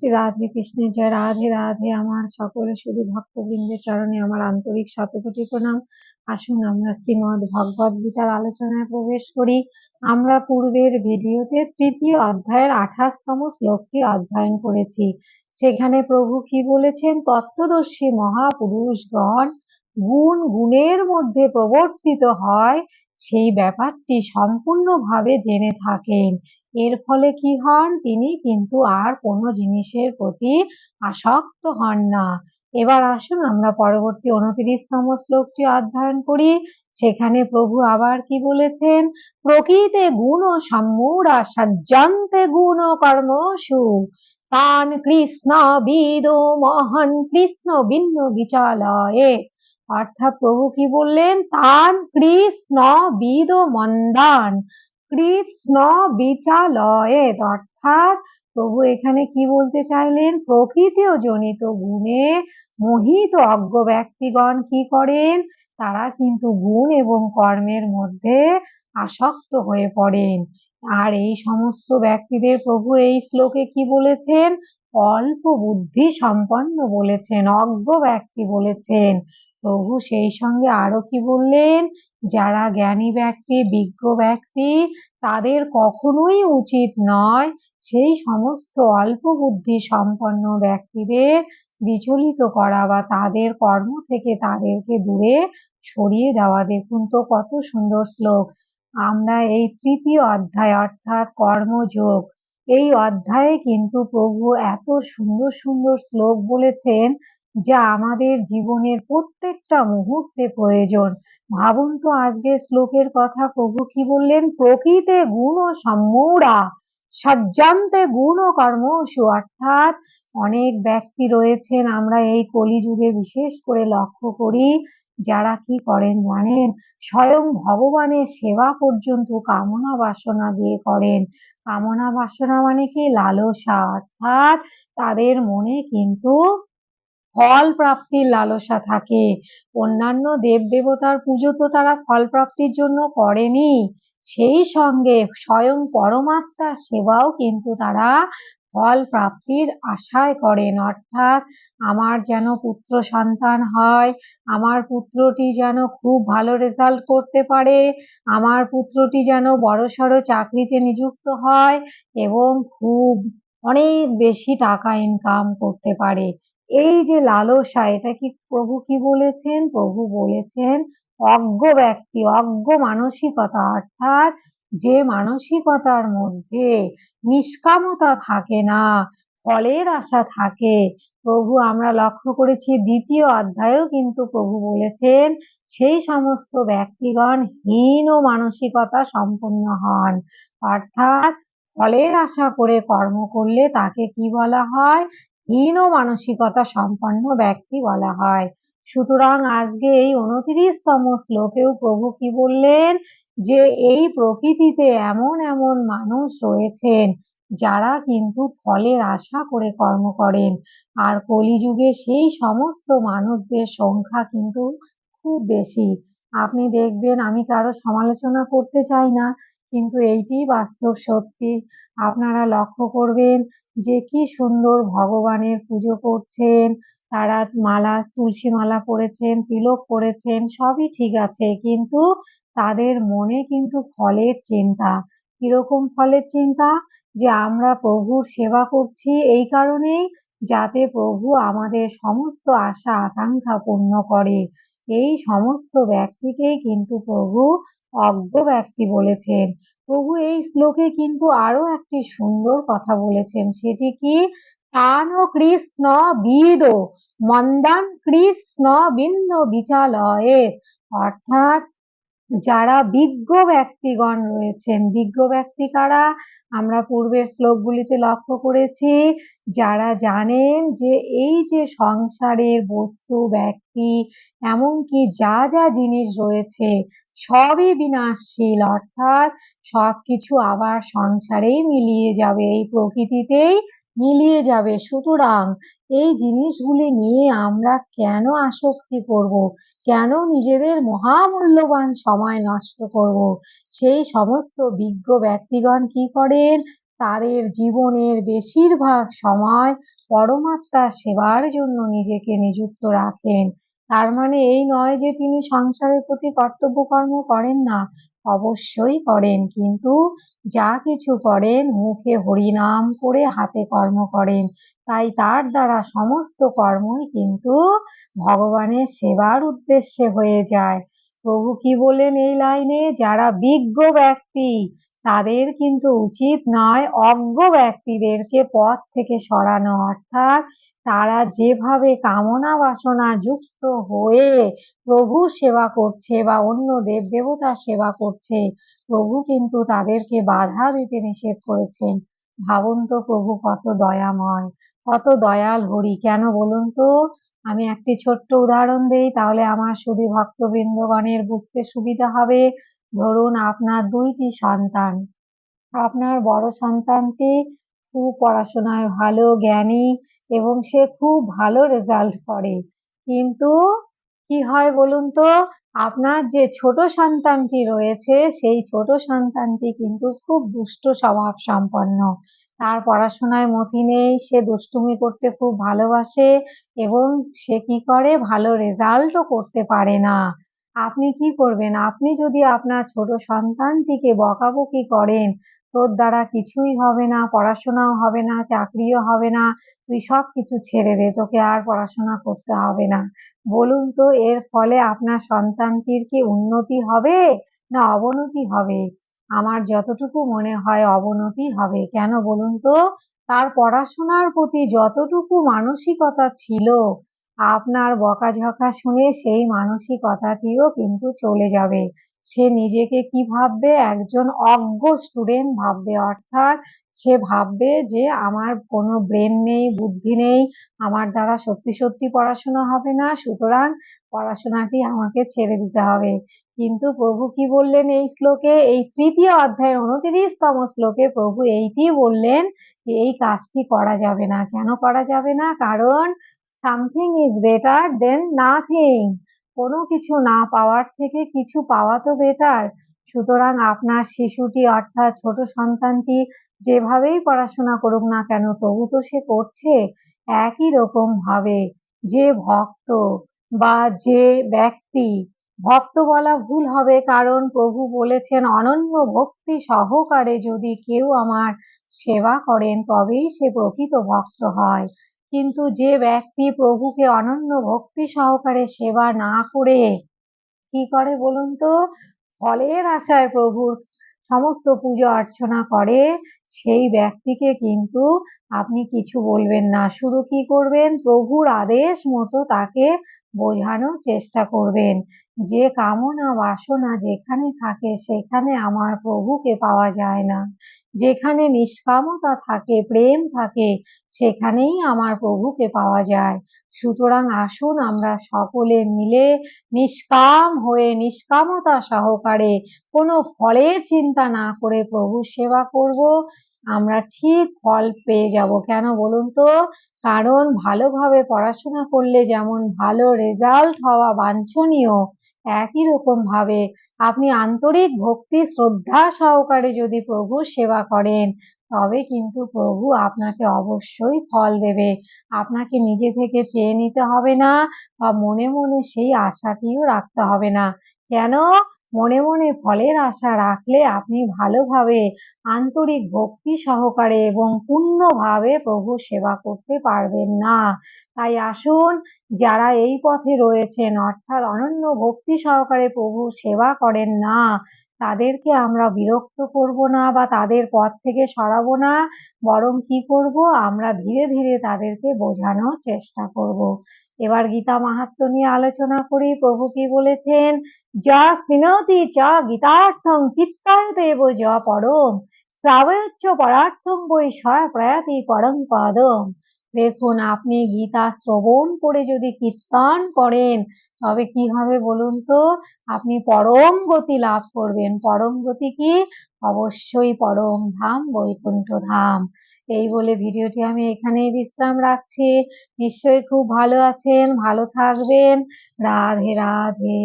শ্রী রাধে কৃষ্ণের জয়, রাধে রাধে। আমার সকলে শুধু ভক্তবৃন্দের চরণে আমার আন্তরিক শতকোটি প্রণাম। আসুন আমরা শ্রীমদ ভগবদ গীতার আলোচনায় প্রবেশ করি। আমরা পূর্বের ভিডিওতে তৃতীয় অধ্যায়ের আঠাশতম শ্লোকটি অধ্যয়ন করেছি। সেখানে প্রভু কি বলেছেন? তত্ত্বদর্শী মহাপুরুষগণ গুণ গুণের মধ্যে প্রবর্তিত হয় সেই ব্যাপারটি সম্পূর্ণভাবে জেনে থাকেন। এর ফলে কি হন, তিনি কিন্তু আর কোনো জিনিসের প্রতি আসক্ত হন না। এবার আসুন আমরা পরবর্তী উনত্রিশতম শ্লোকটি অধ্যয়ন করি। সেখানে প্রভু আবার কি বলেছেন? প্রকৃতে গুণ সম্মূঢ়া সজ্জন্তে গুণ কর্মসু। তান কৃষ্ণ বিদ মহান কৃষ্ণ ভিন্ন বিচালয়ে। অর্থাৎ প্রভু কি বললেন? তান কৃষ্ণ বিদ মন্দান, কৃষ্ণ বিচালয়ে অর্থাৎ প্রভু এখানে কি বলতে চাইলেন? প্রকৃতি ও জনিত গুণে মোহিত অজ্ঞ ব্যক্তিগণ কি করেন? তারা কিন্তু গুণ এবং কর্মের মধ্যে আসক্ত হয়ে পড়েন। আর এই সমস্ত ব্যক্তিদের প্রভু এই শ্লোকে কি বলেছেন? অল্প বুদ্ধি সম্পন্ন বলেছেন, অজ্ঞ ব্যক্তি বলেছেন। প্রভু, সেই সঙ্গে আরও কি বললেন? যারা জ্ঞানী ব্যক্তি, বিজ্ঞ ব্যক্তি, তাদের কখনোই উচিত নয় সেই সমস্ত অল্প বুদ্ধি সম্পন্ন ব্যক্তিদের বিচলিত করা বা তাদের কর্ম থেকে তাদেরকে দূরে সরিয়ে দেওয়া। দেখুন তো কত সুন্দর শ্লোক। আমরা এই তৃতীয় অধ্যায় অর্থাৎ কর্মযোগ, এই অধ্যায়ে কিন্তু প্রভু এত সুন্দর সুন্দর শ্লোক বলেছেন। যা আমাদের জীবনের প্রত্যেকটা মুহূর্তে প্রয়োজন। ভাবুন তো, আজকের শ্লোকের কথা প্রভু কি বললেন? প্রকৃতে গুণ সম্মূঢ়া, সজ্জান্তে গুণ ও কর্মসু। অর্থাৎ অনেক ব্যক্তি রয়েছেন, আমরা এই কলিযুগে বিশেষ করে লক্ষ্য করি, যারা কি করেন জানেন? স্বয়ং ভগবানের সেবা পর্যন্ত কামনা বাসনা দিয়ে করেন। কামনা বাসনা মানে কি? লালসা। অর্থাৎ তাদের মনে কিন্তু ফল প্রাপ্তির লালসা থাকে। অন্যান্য দেব দেবতার পুজো তো তারা ফল প্রাপ্তির জন্য করেনি। সেই সঙ্গে স্বয়ং পরমাত্মার সেবাও কিন্তু তারা ফল প্রাপ্তির আশায় করেন। অর্থাৎ আমার যেন পুত্র সন্তান হয়, আমার পুত্রটি যেন খুব ভালো রেজাল্ট করতে পারে, আমার পুত্রটি যেন বড়সড় চাকরিতে নিযুক্ত হয় এবং খুব অনেক বেশি টাকা ইনকাম করতে পারে। এই যে লালসা, এটা কি প্রভু কি বলেছেন? প্রভু বলেছেন অজ্ঞ ব্যক্তি, অজ্ঞ মানসিকতা, অর্থাৎ যে মানসিকতার মধ্যে নিষ্কামতা থাকে না, ফলের আশা থাকে। প্রভু, আমরা লক্ষ্য করেছি দ্বিতীয় অধ্যায়েও কিন্তু প্রভু বলেছেন সেই সমস্ত ব্যক্তিগণ হীন ও মানসিকতা সম্পন্ন হন। অর্থাৎ ফলের আশা করে কর্ম করলে তাকে কি বলা হয়? হীন মানসিকতা সম্পন্ন ব্যক্তি বলা হয়। সুতরাং আজকে এই উনত্রিশতম শ্লোকেও প্রভু কি বললেন? যে এই প্রকৃতিতে এমন এমন মানুষ রয়েছেন, যারা কিন্তু ফলের আশা করে কর্ম করেন। আর কলিযুগে সেই সমস্ত মানুষদের সংখ্যা কিন্তু খুব বেশি। আপনি দেখবেন, আমি কারও সমালোচনা করতে চাই না। কিন্তু এইটি বাস্তব সত্যি। আপনারা লক্ষ্য করবেন যে কি সুন্দর ভগবানের পুজো করছেন, তারা মালা, তুলসী মালা পরেছেন, তিলক পরেছেন, সবই ঠিক আছে। কিন্তু তাদের মনে কিন্তু ফলের চিন্তা। কীরকম ফলের চিন্তা? যে আমরা প্রভুর সেবা করছি এই কারণেই যাতে প্রভু আমাদের সমস্ত আশা আকাঙ্ক্ষা পূর্ণ করে। এই সমস্ত ব্যক্তিকেই কিন্তু প্রভু অজ্ঞ ব্যক্তি বলেছেন। প্রভু এই শ্লোকে কিন্তু আরও একটি সুন্দর কথা বলেছেন। সেটি কি? তান কৃষ্ণ বিদ, মন্দান কৃষ্ণ ভিন্ন বিচালয়ে। অর্থাৎ যারা বিজ্ঞ ব্যক্তিগণ রয়েছেন, বিজ্ঞ ব্যক্তি কারা? আমরা পূর্বের শ্লোকগুলিতে লক্ষ্য করেছি, যারা জানেন যে এই যে সংসারের বস্তু, ব্যক্তি, এমনকি যা যা জিনিস রয়েছে, সবই বিনাশশীল, অর্থাৎ সবকিছু আবার সংসারেই মিলিয়ে যাবে, এই প্রকৃতিতেই মিলিয়ে যাবে। সুতরাং এই জিনিসগুলি নিয়ে আমরা কেন আসক্তি করব? কেন নিজেদের মহামূল্যবান সময় নষ্ট করব? সেই সমস্ত বিজ্ঞ ব্যক্তিগণ কি করেন? তাদের জীবনের বেশিরভাগ সময় পরমাত্মার সেবার জন্য নিজেকে নিযুক্ত রাখেন। তার মানে এই নয় যে তিনি সংসারের প্রতি কর্তব্য কর্ম করেন না, অবশ্যই করেন। কিন্তু যা কিছু করেন, মুখে হরিনাম করে হাতে কর্ম করেন। তাই তার দ্বারা সমস্ত কর্মই কিন্তু ভগবানের সেবার উদ্দেশ্যে হয়ে যায়। প্রভু কি বলেন এই লাইনে? যারা বিজ্ঞ ব্যক্তি তাদের কিন্তু উচিত নয় অজ্ঞ ব্যক্তিদেরকে পথ থেকে সরানো। অর্থাৎ তারা যেভাবে কামনা বাসনা যুক্ত হয়ে প্রভু সেবা করছে বা অন্য দেব দেবতার সেবা করছে, প্রভু কিন্তু তাদেরকে বাধা দিতে নিষেধ করেছেন। ভাবুন তো প্রভু কত দয়াময়, কত দয়াল হরি। কেন বলুন তো? আমি একটি ছোট্ট উদাহরণ দিই, তাহলে আমার শুধু ভক্তবৃন্দগণের বুঝতে সুবিধা হবে। ধরুন আপনার দুইটি সন্তান। আপনার বড় সন্তানটি খুব পড়াশোনায় ভালো, জ্ঞানী এবং সে খুব ভালো রেজাল্ট করে। কিন্তু কি হয় বলুন তো? আপনার যে ছোট সন্তানটি রয়েছে, সেই ছোট সন্তানটি কিন্তু খুব দুষ্ট স্বভাব সম্পন্ন। তার পড়াশোনায় মতি নেই, সে দুষ্টুমি করতে খুব ভালোবাসে এবং সে কি করে? ভালো রেজাল্টও করতে পারে না। আপনি কি করবেন? আপনি যদি আপনার ছোট সন্তানটিকে বকাবকি করেন তোর দ্বারা কিছুই হবে না, পড়াশোনাও হবে না, চাকরিও হবে না, তুই সব কিছু ছেড়ে দে, তোকে আর পড়াশোনা করতে হবে না। বলুন তো, এর ফলে আপনার সন্তানটির কি উন্নতি হবে না অবনতি হবে? আমার যতটুকু মনে হয় অবনতি হবে। কেন বলুন তো? তার পড়াশোনার প্রতি যতটুকু মানসিকতা ছিল, আপনার বকাঝকা শুনে সেই মানসিকতাটিও কিন্তু চলে যাবে। সে নিজেকে কি ভাববে? একজন অজ্ঞ স্টুডেন্ট ভাববে। অর্থাৎ সে ভাববে যে আমার কোনো ব্রেন নেই, বুদ্ধি নেই, আমার দ্বারা সত্যি সত্যি পড়াশোনা হবে না, সুতরাং পড়াশোনাটি আমাকে ছেড়ে দিতে হবে। কিন্তু প্রভু কি বললেন এই শ্লোকে? এই তৃতীয় অধ্যায়ের উনত্রিশতম শ্লোকে প্রভু এইটি বললেন যে, এই কাজটি করা যাবে না। কেন করা যাবে না? কারণ something is better than nothing কোনো কিছু না পাওয়ার থেকে কিছু পাওয়া তো বেটার সুতরাং আপনার শিশুটি অর্থাৎ ছোট সন্তানটি যেভাবেই পড়াশোনা করুক না কেন, তবু তো সে করছে। একই রকম ভাবে যে ভক্ত বা যে ব্যক্তি, ভক্ত বলা ভুল হবে কারণ প্রভু বলেছেন, অনন্য ভক্তি সহকারে যদি কেউ আমার সেবা করেন, তবেই সে প্রকৃত ভক্ত হয়। কিন্তু যে ব্যক্তি প্রভুকে অনন্য ভক্তি সহকারে সেবা না করে, কি করে বলুন তো? ফলের আশায় প্রভুর সমস্ত পূজা অর্চনা করে সেই ব্যক্তিকে কিন্তু আপনি কিছু বলবেন না। শুধু কি করবেন? প্রভুর আদেশ মতো তাকে বোঝানোর চেষ্টা করবেন। যে কামনা বাসনা যেখানে থাকে সেখানে আমার প্রভুকে পাওয়া যায় না। যেখানে নিষ্কামতা থাকে, প্রেম থাকে, সেখানেই আমার প্রভুকে পাওয়া যায়। সুতরাং আসুন আমরা সকলে মিলে নিষ্কাম হয়ে নিষ্কামতা সহকারে কোনো ফলের চিন্তা না করে প্রভুর সেবা করব। আমরা ঠিক ফল পেয়ে যাব। কেন বলুন তো? কারণ ভালোভাবে পড়াশোনা করলে যেমন ভালো রেজাল্ট হওয়া বাঞ্ছনীয়, একই রকম ভাবে আপনি আন্তরিক ভক্তি, শ্রদ্ধা সহকারে যদি প্রভুর সেবা করেন, তবে কিন্তু প্রভু আপনাকে অবশ্যই ফল দেবে। আপনাকে নিজে থেকে চেয়ে নিতে হবে না বা মনে মনে সেই আশাটিও রাখতে হবে না। কেন? মনে মনে ফলের আশা রাখলে আপনি ভালোভাবে আন্তরিক ভক্তি সহকারে এবং পূর্ণভাবে প্রভু সেবা করতে পারবেন না। তাই আসুন, যারা এই পথে রয়েছেন, অর্থাৎ অনন্য ভক্তি সহকারে প্রভু সেবা করেন না তাদেরকে আমরা বিরক্ত করব না বা তাদের পথ থেকে সরাবো না, বরং কি করব? আমরা ধীরে ধীরে তাদেরকে বোঝানোর চেষ্টা করব। এবার গীতা মাহাত্ম নিয়ে আলোচনা করি। প্রভু কি বলেছেন? যা শৃণোতি চ গীতার্থং চিত্তায়তেব য পরম শ্রাবয়চ্ছ পরার্থং বই প্রয়াতি পরম পদম। দেখুন, আপনি গীতা শ্রবণ করে যদি কীর্তন করেন, তবে কি হবে বলুন তো? আপনি পরম গতি লাভ করবেন। পরম গতি কি? অবশ্যই পরম ধাম, বৈকুণ্ঠ ধাম। এই বলে ভিডিওটি আমি এখানেই বিশ্রাম রাখছি। নিশ্চয়ই খুব ভালো আছেন, ভালো থাকবেন। রাধে রাধে।